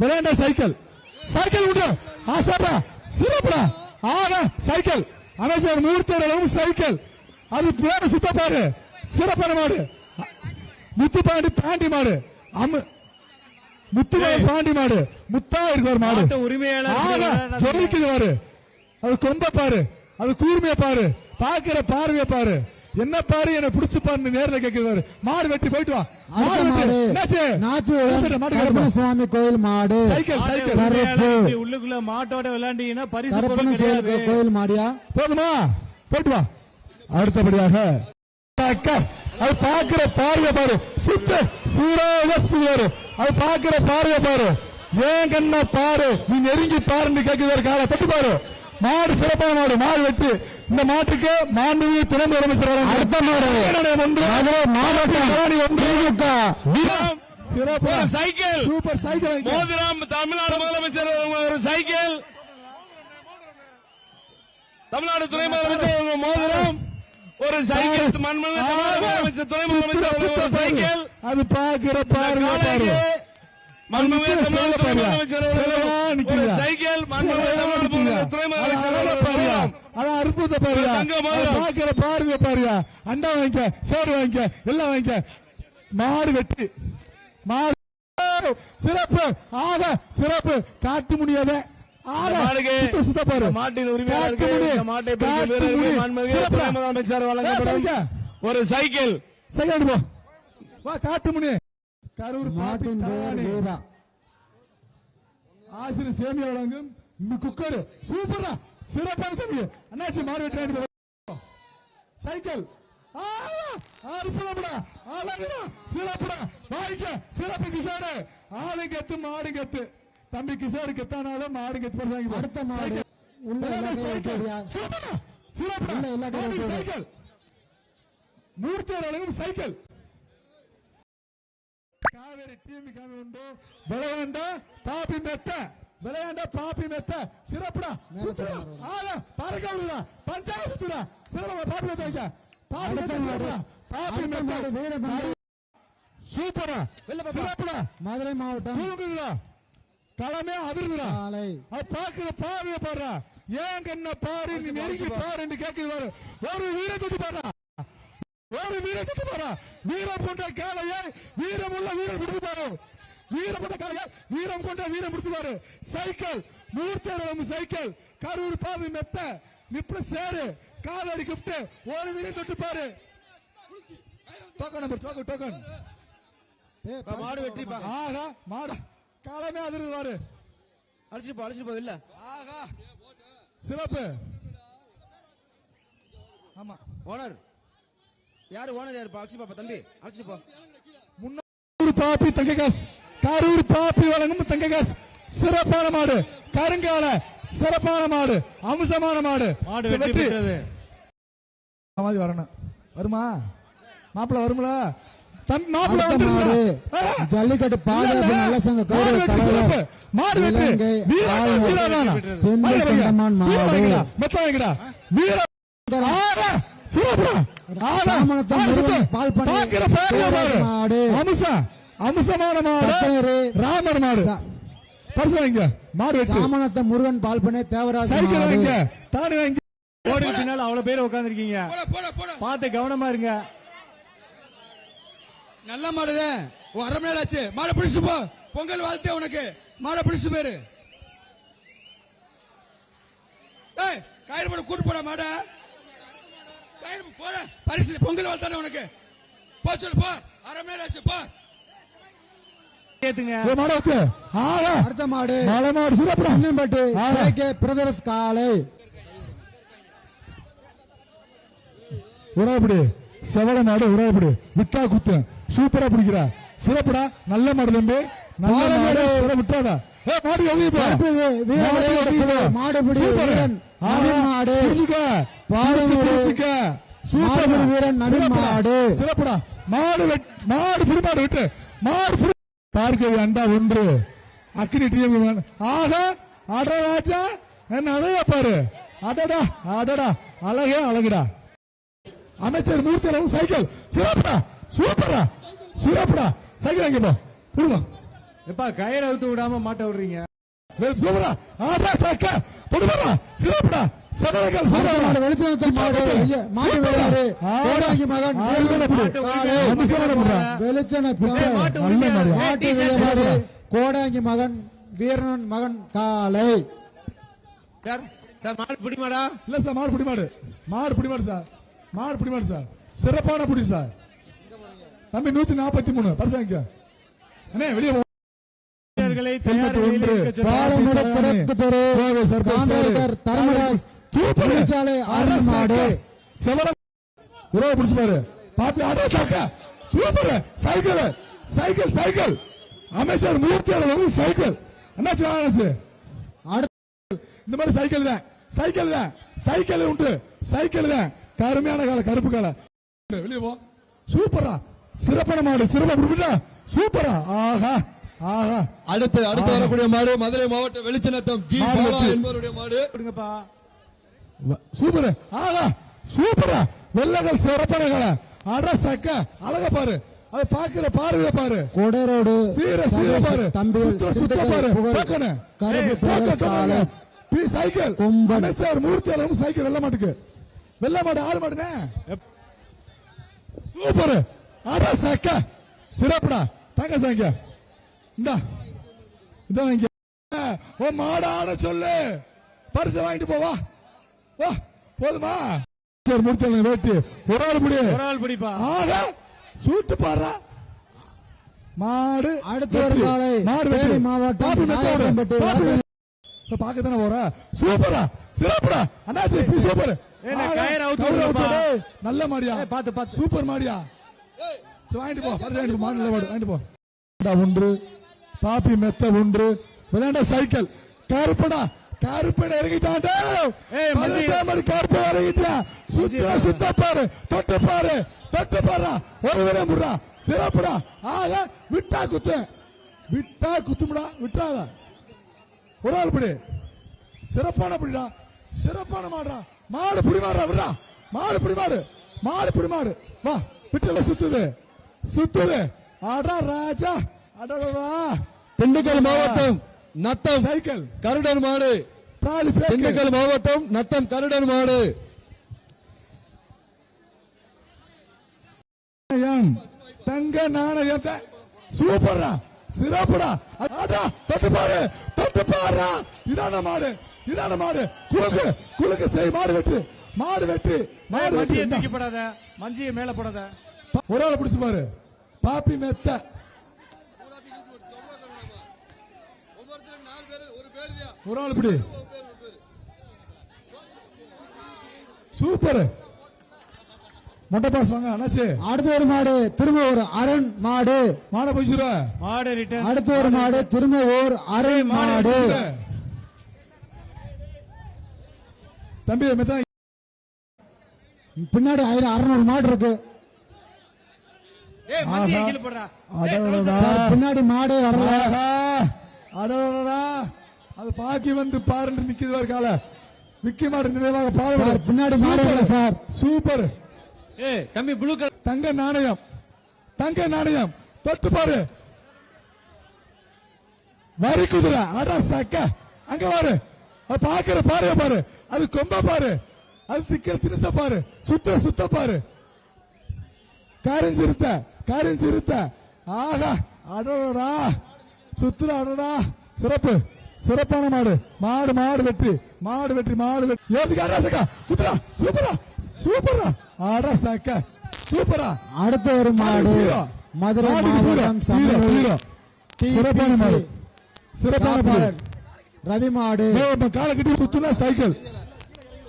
விளையாண்ட cycle. Cycle விட்டு ஆசாடா சிறப்புடா. ஆனா சைக்கிள். அமைச்சர் மூர்த்தரவும் சைக்கிள். அது பேரு சுத்த பாரு சிறப்பான மாடு. முத்துப்பாண்டி பாண்டி மாடு. அம்மு முத்துமாடி பாண்டி மாடு. முத்தா இருக்கிற மாடு. உரிமையாளர் பாரு. அது கொம்ப பாரு. அது கூர்மைய பாரு. பாக்குற பார்வைய பாரு. என்ன பாரு என்ன பிடிச்சு பாரு நேர்ல கேக்குது மாடு வெட்டி போயிட்டு வா. மாடு வெட்டி. நாச்சு. மாடு கருப்பணசுவாமி கோயில் மாடு. Cycle cycle. உள்ளுக்குள்ள மாட்டோட விளையாண்டீங்கன்னா பரிசு கோயில் மாடியா? போதுமா? போயிட்டு வா. அடுத்தபடியாக. அக்கா அது பாக்குற பார்வை பாரு. சுத்த சூறாவஸ்து பாரு அது பாக்குற பார்வை பாரு. ஏன் கண்ணா பாரு. நீ நெருங்கி பாருன்னு கேக்குது ஒரு காலை. தொட்டு பாரு. மாடு சிறப்பான மாடு மாடு வெட்டு. இந்த மாட்டுக்கு மாண்புமிகு துணை முதலமைச்சர் அடுத்த மாடு. மாவட்டம் சிறப்பு. சைக்கிள். சூப்பர் சைக்கிள் மோதிரம் தமிழ்நாடு முதலமைச்சர் ஒரு சைக்கிள். தமிழ்நாடு துணை முதலமைச்சர் மோதிரம். ஒரு சைக்கிள். மண்மணி தமிழ்நாடு முதலமைச்சர் துணை முதலமைச்சர் சைக்கிள். அது பாக்குற பார்வை சைக்கிள். அற்புத பாரியா. பாக்குற பார்வை பாரியா அண்டா வாங்கிக்க சோறு வாங்கிக்க எல்லாம் வாங்கிக்க. மாடு வெட்டி. மாடு. சிறப்பு. ஆக சிறப்பு. காட்டு முடியாத மாட்டின். இந்த மாட்டை முதலமைச்சர் வழங்கப்படும். ஒரு சைக்கிள். போ வா காட்டு முனி. கரூர் மாட்டின் ஆசிரியர் சேமியா வழங்கும். குக்கர். சூப்பரா சிறப்பான தம்பி அண்ணாச்சி மாறு வெட்டி சைக்கிள் ஆ, அற்புதம்டா. அழகுடா. சிறப்புடா. வாய்க்க. சிறப்பு கிசாரு. ஆளு கத்து மாடு கத்து. தம்பி கிசாரு கத்தானாலும் மாடு கத்து போடுறாங்க அடுத்த மாடு. உள்ள சைக்கிள் சிறப்புடா. வைக்கிறியா? சைக்கிள் மூர்த்தியோட சைக்கிள் மெத்த. சிறப்புடா சுத்துடா. ஆள பறக்க விடுடா. பஞ்சாய சுத்துடா. சிறப்பா பாப்பி மெத்த வைக்க. பாப்பி மெத்த சிறப்புடா பாப்பி அடுத்த மாடு மெத்த வீரபந்து சூப்பரா சிறப்புடா. மதுரை மாவட்டம். தூங்குதுடா. களமே அதிர்ந்துடா பாக்குற பார்வைய பாடுறா. ஏன் கண்ண பாரு நீ நெருங்கி பாருன்னு கேக்குது பாரு. ஒரு வீரத்துக்கு பாடுறா. ஒரு வீரத்துக்கு பாரா வீரம் கொண்ட காளையை வீரம் உள்ள பிடிச்சு பாரு வீரம் கொண்ட காளையை வீரம் கொண்ட வீரம் பிடிச்சு பாரு சைக்கிள் மூர்த்தரம் சைக்கிள். கரூர் பாவி மெத்த நிப்ள சேரு காவேரி கிஃப்ட் ஒரு வீரம் தொட்டு பாரு டோக்கன் நம்பர் டோக்கன் டோக்கன் மாடு வெற்றி பா. ஆகா மாடா. காலமே அதிர்ந்து பாரு அழைச்சிட்டு போ அழைச்சிட்டு போ இல்ல ஆகா. சிறப்பு ஆமா. ஓனர் யாரு ஓனர் யாரு? அழைச்சி பாப்பா தம்பி. அழைச்சிட்டு போ. கரூர் பாப்பி தங்க காசு. கரூர் பாப்பி வழங்கும் தங்க காசு. சிறப்பான மாடு. கருங்கால சிறப்பான மாடு. அம்சமான மாடு. மாடு வெற்றி பெற்றது. மாதிரி வரணும். வருமா? மாப்பிள்ள வருங்களா தம் மாப்பிள்ள? ஆ. ஜல்லிக்கட்டு பாதுகாப்பு. நல்ல சங்க மாடு கௌரவ தலைவர். சிறப்பு. மாடு வெற்றி. ஆளுநர். வீரனானா? செந்தில். கண்டமான் மாடு. வைங்கடா, மெத்த வைங்கடா. வீர அம்சமான மாடு. ராமர் மாடு. பரிசு வைங்க மாடு வெற்றி சாமணத்த முருகன் பால்பனை தேவராஜ் சைக்கிள் வைங்க தாடி வைங்க கோடி பின்னால் அவ்வளவு பேர் உட்காந்துருக்கீங்க போட போட போட. பார்த்து கவனமா இருங்க. நல்ல மாடுதே. அரை மணி நேரம் ஆச்சு. மாடை பிடிச்சிட்டு போ. பொங்கல் வாழ்த்தே உனக்கு. மாடை பிடிச்சிட்டு போயிரு ஏய் கயிறு போட கூட்டு போட மாட. போட பரிசு பொங்கல் வாழ்த்தானே உனக்கு. போ சொல்லு போ. அரை நேரம் ஆச்சு போ. அடுத்த மாடு. மலை மாடு. கே பிரதர்ஸ் காலை. உறவுப்படி செவல மாடு உறவுப்படி விட்டா குத்து. சூப்பரா பிடிக்கிறா. சிறப்புடா. நல்ல மாடு தம்பி. நல்ல மாடு. விட்டாதா ஏ மாடு எவ்வளவு போ கருப்பு வீ- வீர மாடு விளையாட்டு எவ்வளவு போ? மாடுபிடி சூப்பர். வீரன் ஆ, நவீன் மாடு. பிடிச்சுக்க. பாலம் பிடிச்சு, மாடு. பிடிச்சுக்க. சூப்பர் மாடுபிடி வீரன் நவீன் சிறப்புடா. மாடு. சிறப்புடா மாடு வெட்- மாடு புடி மாடு விட்டு மாடு புடி பார்க்க அண்டா ஒன்று அக்னி டிஎம் ஆக அடராஜா என்ன அழகா பாரு அடடா அடடா அழகே அழகுடா அமைச்சர் மூர்த்தி சைக்கிள் சிறப்புடா சூப்பரா சிறப்புடா சைக்கிள் வாங்கி போ கொடுமா எப்பா கயிறு அவுத்து விடாம மாட்ட விடுறீங்க? சூப்பரா. ஆடா சக்க. புடுபரா சிறப்புடா. சபலங்கள் அடுத்த மாடு மாடு மாடு கோடாங்கி மகன் ஏய், மாட்டு. மாடு. கோடாங்கி மகன் வீரன் மகன் காளை சார் சார் மாடு பிடிமாடா இல்ல சார் மாடு புடி மாடு. மாடு புடி மாடு சார். மாடு புடி மாடு சார். சிறப்பான புடி சார். தம்பி நூத்தி நாற்பத்தி மூணு. பரிசாங்க அண்ணே வெளியே. வீரர்களை தயார் தர்மராஜ் சூப்பர். தொழிற்சாலை செவலம் உறவை பிடிச்சு பாரு. பாப்பி ஆடா தாக்க சூப்பர். சைக்கிள். Cycle cycle. அமைச்சர் மூர்த்தியாளர் சைக்கிள். என்னாச்சு இந்த மாதிரி சைக்கிள் தான். சைக்கிள் தான். சைக்கிள் உண்டு. சைக்கிள் தான். கருமையான கால கருப்பு கால. வெளியே போ. சூப்பரா. சிறப்பான மாடு. சிறப்பா சூப்பரா. ஆஹா. அடுத்து அடுத்து வரக்கூடிய மாடு மதுரை மாவட்ட வெளிச்சநத்தம் ஜி பாலா. என்பவருடைய மாடு. சூப்பர். ஆஹா சூப்பரா. வெள்ளங்கள் சிறப்பான அட சக்க அழகா பாரு. அதை பாக்குற பார்வைய பாரு. கொடரோடு சீர சீர பாரு. தம்பி சுத்த சுத்த பாரு. டோக்கனு. கருப்பு டோக்கன். B cycle. கொம்பன். அமைச்சர் மூர்த்தி அளவு சைக்கிள் வெள்ள மாட்டுக்கு. வெள்ள மாடு ஆறு மாடுனே. சூப்பர். அட சக்க. சிறப்புடா. தங்க சாங்க இந்தா இந்த வாங்க ஓ மாடு ஆட சொல்லு. பரிசு வாங்கிட்டு போ வா. போதுமா? சரி மூர்த்தி வேட்டி. ஒரு ஆள் முடி ஒரு ஆள் பிடிப்பா. ஆக சூட்டு பாடுறா. மாடு அடுத்து ஒரு வெற்றி. காலை மாடு. மாவட்டம் பாக்க தானே போற? சூப்பரா சிறப்புடா. அண்ணாச்சி இப்படி சூப்பர். நல்ல மாடியா. பாத்து, பாத்து. சூப்பர் மாடியா. சரி, வாங்கிட்டு போ. பரிசு வாங்கிட்டு போ. மாடு வாங்கிட்டு போ. ஒன்று. பாப்பி மெத்த ஒன்று. விளையாண்ட சைக்கிள். கருப்படா கருப்பட. பதினெட்டாம் கருப்பு இறங்கிட்டான் சுத்த சுத்த பாரு தொட்டு பாரு தொட்டு பாரு ஒரு விட முடுறா. சிறப்புடா. ஆக விட்டா குத்து. விட்டா குத்துமுடா. விட்டாத? ஒரு ஆள் பிடி. சிறப்பான பிடிடா. சிறப்பான மாடுடா. மாடு பிடி மாடுறா விடுறா மாடு பிடி மாடு. மாடு பிடி மாடு. வா விட்டுல சுத்துது. சுத்துது. ஆடா ராஜா. திண்டுக்கல் மாவட்டம் நத்தம் சைக்கிள். கருடன் மாடு. திண்டுக்கல் மாவட்டம் நத்தம் கருடன் மாடு. தங்க நாணயம். சூப்பர்ரா. சிறப்புடா. அடா தொட்டு பாரு. தொட்டு பாருடா. இதான மாடு. இதான மாடு. குலுக்கு குலுக்கு செய். மாடு வெட்டு. மாடு வெட்டு. மாடு வெட்டு. தூக்கி போடாத. மஞ்சியை மேல போடாத. ஒரு ஆள் பிடிச்சு பாரு. பாப்பி மெத்த. ஒரு ஆள் பிடி. சூப்பர். மொட்டை பாஸ் வாங்க அண்ணாச்சி. அடுத்த ஒரு மாடு திரும்ப ஒரு அரண் மாடு. மாட போயிச்சுருவா மாடு ரிட்டர்ன் அடுத்த ஒரு மாடு திரும்ப ஒரு அரண் மாடு. தம்பி மெத்த பின்னாடி ஆயிரம் அறுநூறு மாடு இருக்கு ஏய் மஞ்சியை ஆஹா. கீழே போடுறா அடடடா. சார், பின்னாடி மாடே வரல. ஆஹா. அடடடடா. அது பாக்கி வந்து பாருன்னு நிக்குது ஒரு கால. விக்கி மாடு நினைவாக சார் பாரு பின்னாடி மாடு சார். சூப்பர். ஏய் தம்பி ப்ளூ கலர் தங்க நாணயம். தங்க நாணயம். தொட்டு பாரு. வரி குதிரை அட சக்க. அங்க பாரு. அது பாக்குற பாரு பாரு. அது கொம்ப பாரு. அது திக்கிற தினச பாரு. சுத்த சுத்த பாரு. கரிஞ்சிருத்த கரிஞ்சிருத்த. ஆகா அடடா சுத்துற அடடா சிறப்பு. சிறப்பான மாடு. மாடு மாடு வெற்றி. மாடு வெற்றி மாடு வெற்றி. ஏதுக்கு அடா சக்கா? குத்துறா சூப்பரா சூப்பரா அடா சக்க. சூப்பரா அடுத்த ஒரு மாடு. மதுரை. மாவட்டம் சிறப்பான மாடு. சிறப்பான மாடு. ரவி மாடு. காலை கட்டி சுத்துனா சைக்கிள்.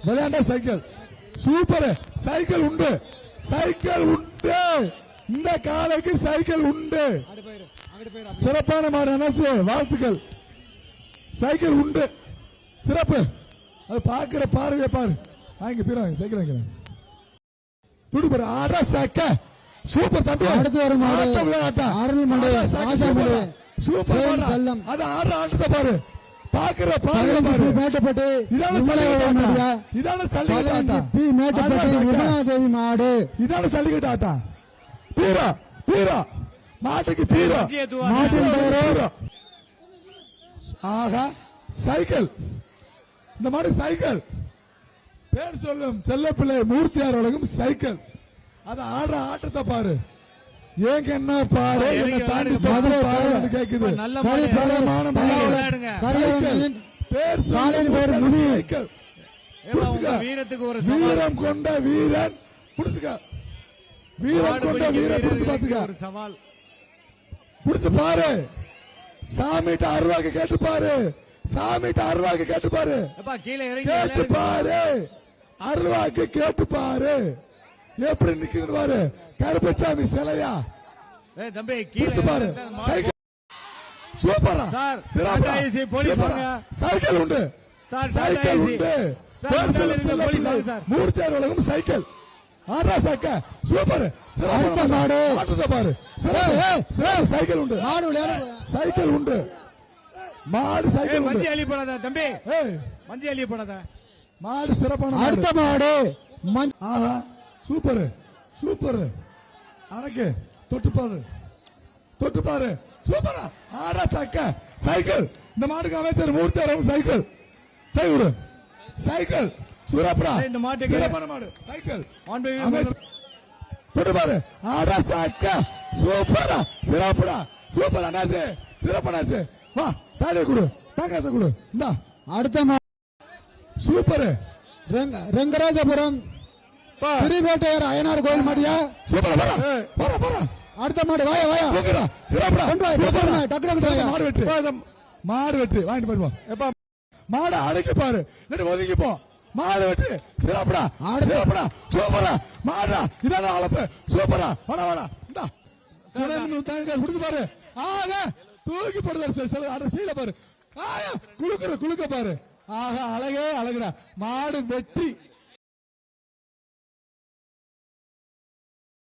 விளையாண்ட சைக்கிள். சூப்பர். சைக்கிள் உண்டு. சைக்கிள் உண்டு. இந்த காலைக்கு சைக்கிள் உண்டு. சிறப்பான மாடு அனசு வாழ்த்துக்கள். சைக்கிள் உண்டு. சிறப்பு. அது பாக்குற பார்வையை பாரு. வாங்க வாங்க சைக்கிள் வாங்க துடி பாரு ஆடா சக்க. சூப்பர் தம்பி. அடுத்து ராஜாமலை, சூப்பர். அது ஆடுற ஆட்டத்தை பாரு. பாக்குற பார்வை பதினஞ்சு பாரு. பி மேட்டப்பட்டு. இதான ஆட்டம். இதான ஆட்டம். பி மேட்டப்பட்டு. விமலாதேவி மாடு. இதான சல்லிக்கட்டு ஆட்டம் பீரா பீரா. மாட்டுக்கு பீரோ. மாட்டின் பீரோ. ஆகா சைக்கிள். இந்த மாதிரி சைக்கிள். பேர் சொல்லும் செல்லப்பிள்ளை மூர்த்தியார் உலகம் சைக்கிள். அத ஆடுற ஆட்டத்தை பாரு. ஏங்க என்ன பாரு? என்ன தாண்டி. மதுரை பாரு கேக்குது. நல்ல. கரியவன் பேர் சொல்லும் காலையின் பேர் முனி. வீரத்துக்கு ஒரு வீரம் கொண்ட வீரன். புடிச்சுக்க. வீரம் கொண்ட வீரன் புடிச்சு பாத்துக்க. சவால். புடிச்சு பாரு. சாமிட்ட அருவாக்கு கேட்டு பாரு. சாமிட்ட அருவாக்கு கேட்டு பாரு. கேட்டு. பாரு. அருவாக்கு கேட்டு பாரு. எப்படி நிக்குது பாரு. கருப்பசாமி சிலையா? தம்பி கீழே பாரு. சூப்பரா. Sir, police. சைக்கிள் உண்டு. சைக்கிள் உண்டு. மூர்த்தியார் உலகம் சைக்கிள். ஆறா சக்க சூப்பர் அடுத்த மாடு. ஆட்டத்தை பாரு. சைக்கிள் உண்டு. மாடு சைக்கிள் உண்டு. மாடு சைக்கிள் உண்டு. மஞ்சி அள்ளி போடாத தம்பி. ஏய். மஞ்சி அள்ளி போடாத. மாடு சிறப்பான. அடுத்த மாடு. மஞ்ச- ஆஹா. சூப்பர். சூப்பர். அனக்கு தொட்டு பாரு. தொட்டு பாரு. சூப்பரா. ஆடா தக்க சைக்கிள். இந்த மாடுக்கு அமைச்சர் மூர்த்தி சைக்கிள். Cycle cycle. ஏய், இந்த மாட்டுக்கு- சிறப்பான மாடு. சைக்கிள். மாண்புமிகு அமைச்சர் தொட்டு பாரு ஆடா தக்க சூப்பரா. சிறப்புடா. சூப்பர் அண்ணாச்சு சிறப்படாச்சு வா டாடே கொடு. தாங்காச கொடு. இந்தா. அடுத்த மாடு சூப்பர். ரெங்க- ரெங்கராஜபுரம் திருவேட்டையர் அய்யனார் கோயில் மாடியா? சூப்பர் வர வர வர அடுத்த மாடு வாயா வாயா. போக்குறா சிறப்புடா. கொண்டு வா, வா, டக்கு டக்கு சிறப்பு, வாயா. மாடு வெட்டு. மாடு வெட்டு. வாங்கிட்டு போயிருவோம் எப்பா. மாடு அழைக்க பாரு. நெடு ஒதுங்கி போ. மாடு வெட்டு. அடுத்து. சிறப்புடா சூப்பரா மாடுடா இதான அழைப்பு சூப்பரா வாடா வாடா. இந்தா. குடிச்சு பாரு. ஆக தூக்கி போடுற சில அட சீல பாரு. ஆயா குளுக்குற குளுக்க பாரு. ஆஹா அழகே அழகுடா. மாடு வெற்றி